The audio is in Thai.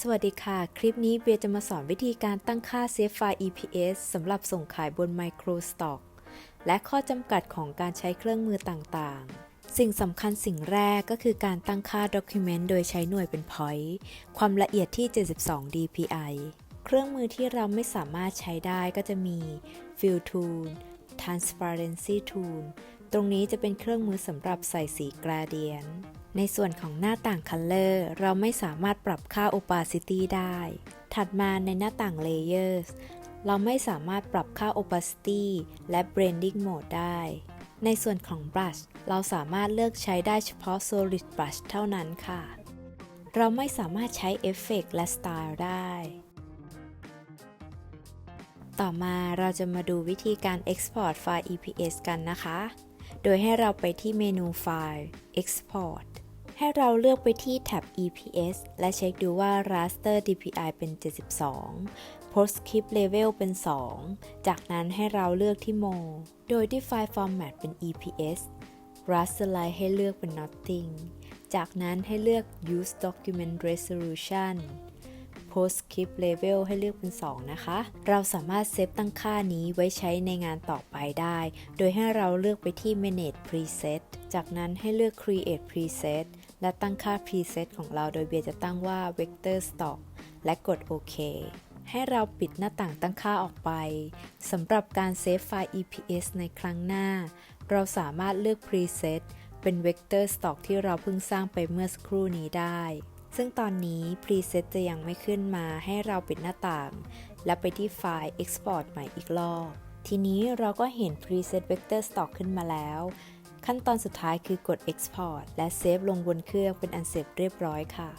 สวัสดีค่ะ คลิปนี้เบียร์จะมาสอนวิธีการตั้งค่า Save File EPS สำหรับส่งขายบน MicroStock และข้อจำกัดของการใช้เครื่องมือต่างๆ สิ่งสำคัญสิ่งแรกก็คือการตั้งค่า Document โดยใช้หน่วยเป็น Point ความละเอียดที่ 72 dpi เครื่องมือที่เราไม่สามารถใช้ได้ก็จะมี Fill Tool Transparency Tool ตรงนี้จะเป็นเครื่องมือสำหรับใส่สี Gradient ในส่วนของหน้าต่าง Color เราไม่สามารถปรับค่า Opacity ได้ ถัดมาในหน้าต่าง Layers เราไม่สามารถปรับค่า Opacity และ Blending Mode ได้ ในส่วนของ Brush เราสามารถเลือกใช้ได้เฉพาะ Solid Brush เท่านั้นค่ะ เราไม่สามารถใช้เอฟเฟกต์และ Style ได้ ต่อมาเราจะมาดูวิธีการ Export ไฟล์ EPS กันนะคะ โดยให้เราไปที่เมนูไฟล์ Export ให้เราเลือกไปที่แท็บ EPS และเช็คดูว่า raster DPI เป็น 72 Postscript Level เป็น 2 จากนั้นให้เราเลือกที่ More โดยที่ไฟล์ Format เป็น EPS raster line ให้เลือกเป็น Nothing จากนั้นให้เลือก Use Document Resolution Postscript Level ให้เลือกเป็น 2 นะคะ เราสามารถเซฟตั้งค่านี้ไว้ใช้ในงานต่อไปได้ โดยให้เราเลือกไปที่ Manage Preset จากนั้นให้เลือก Create Preset และตั้งค่า Preset ของเราโดยเบียร์จะตั้งว่า Vector Stock และกดโอเคให้เราปิดหน้าต่างตั้งค่าออกไปสำหรับการเซฟไฟล์ EPS ในครั้งหน้า เราสามารถเลือก Preset เป็น Vector Stock ที่เราเพิ่งสร้างไปเมื่อสักครู่นี้ได้ ซึ่งตอนนี้ Preset จะยังไม่ขึ้นมาให้เราปิดหน้าต่าง และไปที่ไฟล์ Export ใหม่อีกรอบ ทีนี้เราก็เห็น Preset Vector Stock ขึ้นมาแล้ว ขั้นตอนสุดท้ายคือกด Export และเซฟลงบนเครื่องเป็นอันเสร็จเรียบร้อยค่ะ